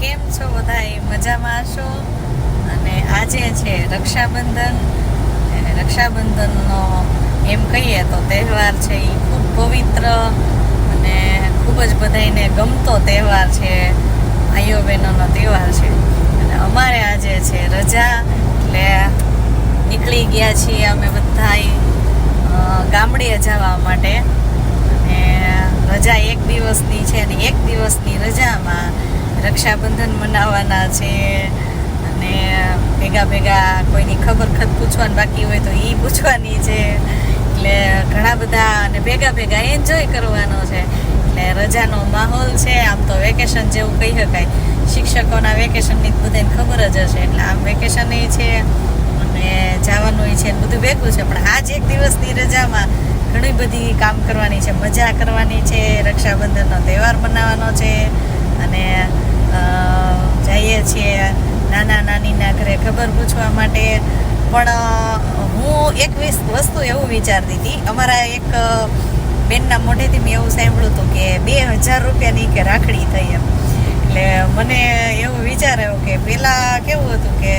કેમ છો બધા? મજામાં છો અને આજે છે રક્ષાબંધન. અને રક્ષાબંધનનો એમ કહીએ તો તહેવાર છે એ ખૂબ પવિત્ર અને ખૂબ જ બધાને ગમતો તહેવાર છે. ભાઈઓ બહેનોનો તહેવાર છે. અને અમારે આજે છે રજા. એટલે નીકળી ગયા છીએ અમે બધા ગામડે જવા માટે. અને રજા એક દિવસની છે અને એક દિવસની રજામાં રક્ષાબંધન મનાવવાના છે અને ભેગા ભેગા કોઈની ખબર ખત પૂછવાની બાકી હોય તો એ પૂછવાની છે. એટલે ઘણા બધા અને ભેગા ભેગા એન્જોય કરવાનો છે. એટલે રજાનો માહોલ છે, આમ તો વેકેશન જેવું કહી શકાય. શિક્ષકોના વેકેશનની બધાને ખબર જ હશે, એટલે આમ વેકેશન છે અને જવાનું છે બધું ભેગું છે. પણ આજ એક દિવસની રજામાં ઘણી બધી કામ કરવાની છે, મજા કરવાની છે, રક્ષાબંધનનો તહેવાર મનાવવાનો છે અને નાના નાનીના ઘરે ખબર પૂછવા માટે. પણ હું એક વસ્તુ એવું વિચારતી હતી. અમારા એક બેનના મોઢેથી મેં એવું સાંભળ્યું હતું કે બે હજાર રૂપિયાની કે રાખડી થઈ એમ. એટલે મને એવું વિચાર આવ્યો કે પહેલાં કેવું હતું કે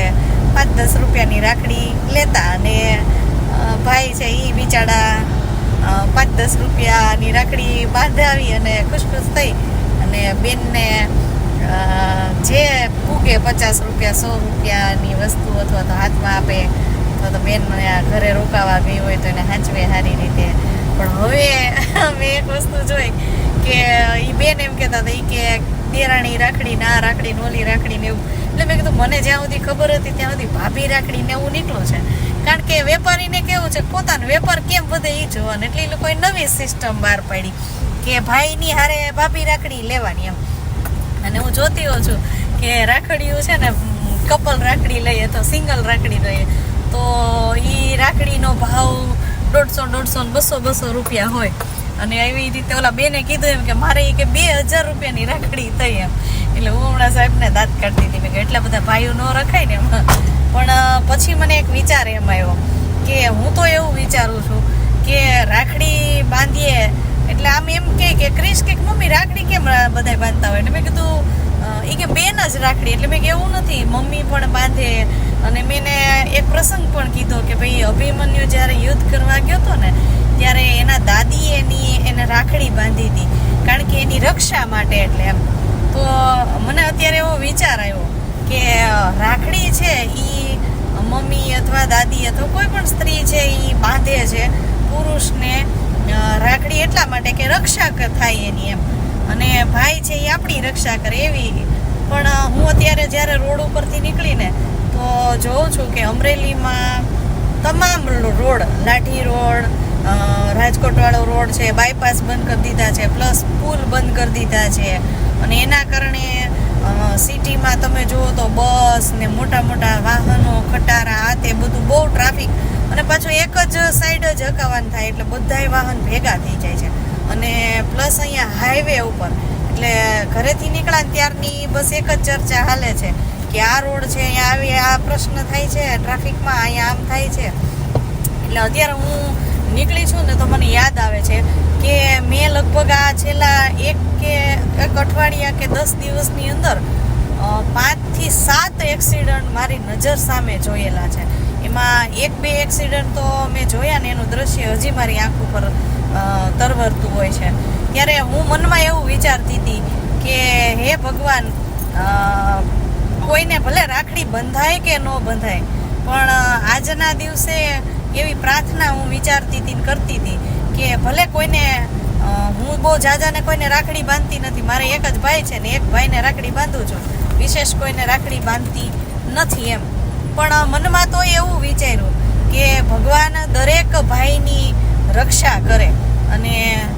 પાંચ દસ રૂપિયાની રાખડી લેતા અને ભાઈ છે એ બિચારા પાંચ દસ રૂપિયાની રાખડી બાંધાવી અને ખુશ ખુશ થઈ અને બેનને જે પૂગે પચાસ રૂપિયા, સો રૂપિયાની વસ્તુ અથવા તો હાથમાં આપે, અથવા તો બેન મને આ ઘરે રોકાવા ગઈ હોય તો એને હાંચવે સારી રીતે. પણ હવે મેં એક વસ્તુ જોઈ કે એ બેન એમ કહેતા હતા એ કે દેરાણી રાખડી, ના રાખડી, નોલી રાખડી ને એવું. એટલે મેં કીધું, મને જ્યાં સુધી ખબર હતી, ત્યાં સુધી ભાભી રાખડી ને એવું નીકળું છે. કારણ કે વેપારીને કેવું છે, પોતાનો વેપાર કેમ વધે એ જોવાનું. એટલે એ લોકોએ નવી સિસ્ટમ બહાર પાડી કે ભાઈની હારે ભાભી રાખડી લેવાની એમ. અને હું જોતી હોઉં છું કે રાખડીઓ છે ને, કપલ રાખડી લઈએ તો સિંગલ રાખડી લઈએ, તો એ રાખડીનો ભાવ દોઢસો દોઢસો બસો બસો રૂપિયા હોય. અને એવી રીતે ઓલા બેને કીધું એમ કે મારે એ કે બે હજાર રૂપિયાની રાખડી થઈ એમ. એટલે હું હમણાં સાહેબને દાંત કાઢતી હતી. મેં કે એટલા બધા ભાઈઓ ન રખાય ને એમાં. પણ પછી મને એક વિચાર એમ આવ્યો કે હું તો એવું વિચારું છું કે રાખડી બાંધીએ, એટલે આમ ક્રિશ કે મમ્મી રાખડી કેમ બધા બાંધતા હોય? એટલે મેં કીધું એ કે બેન જ રાખડી. એટલે મેં કે એવું નથી. મમ્મી પણ બાંધે. અને મેં એક પ્રસંગ પણ કીધો કે ભાઈ, અભિમન્યુ જ્યારે યુદ્ધ કરવા ગયો હતો ને, ત્યારે એના દાદી એની એને રાખડી બાંધી હતી કારણ કે એની રક્ષા માટે એટલે એમ. તો મને અત્યારે એવો વિચાર આવ્યો કે રાખડી છે એ મમ્મી અથવા દાદી અથવા કોઈ પણ સ્ત્રી છે એ બાંધે છે, પુરુષને રાખડી એટલા માટે કે રક્ષા થાય એની એમ. અને ભાઈ છે એ આપણી રક્ષા કરે એવી. પણ હું અત્યારે જ્યારે રોડ ઉપરથી નીકળીને, તો જોઉં છું કે અમરેલીમાં તમામ રોડ, લાઠી રોડ રાજકોટવાળો રોડ છે, બાયપાસ બંધ કરી દીધા છે, પ્લસ પુલ બંધ કરી દીધા છે. અને એના કારણે સિટીમાં તમે જુઓ તો બસ ને મોટા મોટા વાહનો, ખટારા, આ તે બધું બહુ ટ્રાફિક અને પાછું એક જ સાઈડ જ હકાવાનું થાય એટલે બધાય વાહન ભેગા થઈ જાય છે. અને પ્લસ અહીંયા હાઈવે ઉપર, એટલે ઘરેથી નીકળ્યા ત્યારની બસ એક જ ચર્ચા હાલે છે કે આ રોડ છે અહીંયા આવી, આ પ્રશ્ન થાય છે, ટ્રાફિકમાં અહીંયા આમ થાય છે. એટલે અત્યારે હું નીકળી છું ને તો મને યાદ આવે છે કે મેં લગભગ આ છેલ્લા એક કે એક અઠવાડિયા કે દસ દિવસની અંદર પાંચથી સાત એક્સિડન્ટ મારી નજર સામે જોયેલા છે. એમાં એક બે એક્સિડન્ટ તો મેં જોયા ને એનું દ્રશ્ય હજી મારી આંખ ઉપર તરવરતું હોય છે. ત્યારે હું મનમાં એવું વિચારતી હતી કે હે ભગવાન કોઈને ભલે રાખડી બંધાય કે ન બંધાય, પણ આજના દિવસે એવી પ્રાર્થના હું વિચારતી હતી કરતી હતી કે ભલે કોઈને હું બહુ જાજાને કોઈને રાખડી બાંધતી નથી, મારે એક જ ભાઈ છે ને એક ભાઈને રાખડી બાંધું છું. વિશેષ કોઈને રાખડી બાંધતી નથી એમ. પણ મનમાં તો એવું વિચાર્યું કે ભગવાન દરેક ભાઈની રક્ષા કરે અને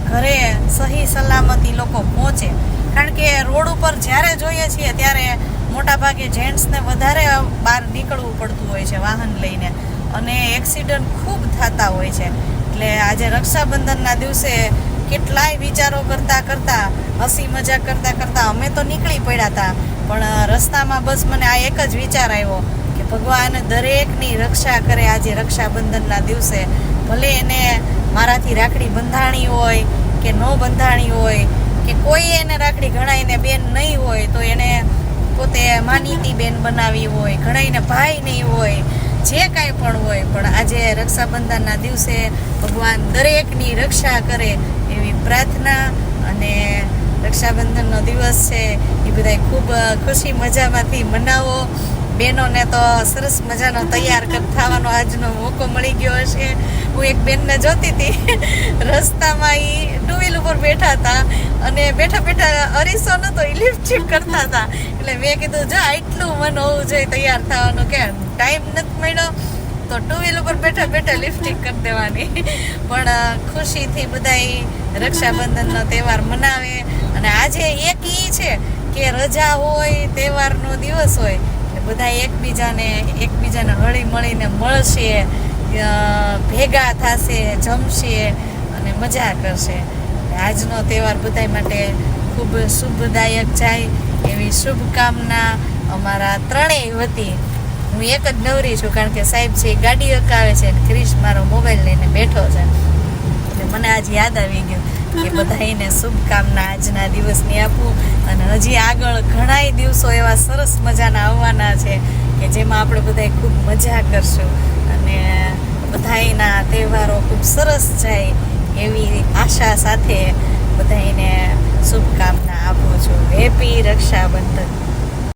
ઘરે સહી સલામતી લોકો પહોંચે. કારણ કે રોડ ઉપર જ્યારે જોઈએ છીએ ત્યારે મોટા ભાગે જેન્ટ્સને વધારે બહાર નીકળવું પડતું હોય છે વાહન લઈને. અને એક્સિડન્ટ ખૂબ થતા હોય છે. એટલે આજે રક્ષાબંધનના દિવસે કેટલાય વિચારો કરતા કરતા, હસી મજાક કરતા કરતા અમે તો નીકળી પડ્યા હતા. પણ રસ્તામાં બસ મને આ એક જ વિચાર આવ્યો. ભગવાન દરેકની રક્ષા કરે આજે રક્ષાબંધનના દિવસે. ભલે એને મારાથી રાખડી બંધાણી હોય કે ન બંધાણી હોય, કે કોઈ એને રાખડી ગણાઈને બેન નહીં હોય, તો એને પોતે માનીતી બેન બનાવી હોય, ઘણાઈને ભાઈ નહીં હોય, જે કાંઈ પણ હોય. પણ આજે રક્ષાબંધનના દિવસે ભગવાન દરેકની રક્ષા કરે એવી પ્રાર્થના અને રક્ષાબંધનનો દિવસ છે. એ બધા ખૂબ ખુશી મજામાંથી મનાવો. બહેનોને તો સરસ મજાનો તૈયાર કર થવાનો આજનો મોકો મળી ગયો હશે. હું એક બેનને જોતી હતી. રસ્તામાં એ ટુ વ્હીલ ઉપર બેઠા હતા અને બેઠા બેઠા અરીસો નતો એ લિફ્ટ કરતા હતા. એટલે મેં કીધું, જો આટલું મન હોવું જોઈએ તૈયાર થવાનું કે ટાઈમ નથી મળ્યો. તો ટુ વ્હીલ ઉપર બેઠા બેઠા લિફ્ટિંગ કરી દેવાની. પણ ખુશીથી બધાય રક્ષાબંધનનો તહેવાર મનાવે. અને આજે એક ઈ છે કે રજા હોય, તહેવારનો દિવસ હોય બધા એકબીજાને એકબીજાને હળી મળીને મળશે ભેગા થશે, જમશે અને મજા કરશે. આજનો તહેવાર બધા માટે ખૂબ શુભદાયક જાય એવી શુભકામના અમારા ત્રણેય વતી. હું એક જ નવરી છું કારણ કે સાહેબ છે ગાડી અકાવે છે ક્રિશ મારો મોબાઈલ લઈને બેઠો છે એટલે મને આજ યાદ આવી ગયું કે બધાને શુભકામના આજના દિવસની આપું. અને હજી આગળ ઘણાય દિવસો એવા સરસ મજાના આવવાના છે કે જેમાં આપણે બધાએ ખૂબ મજા કરશું. અને બધાયના તહેવારો ખૂબ સરસ જાય એવી આશા સાથે બધાને શુભકામના આપું છું. હેપી રક્ષાબંધન.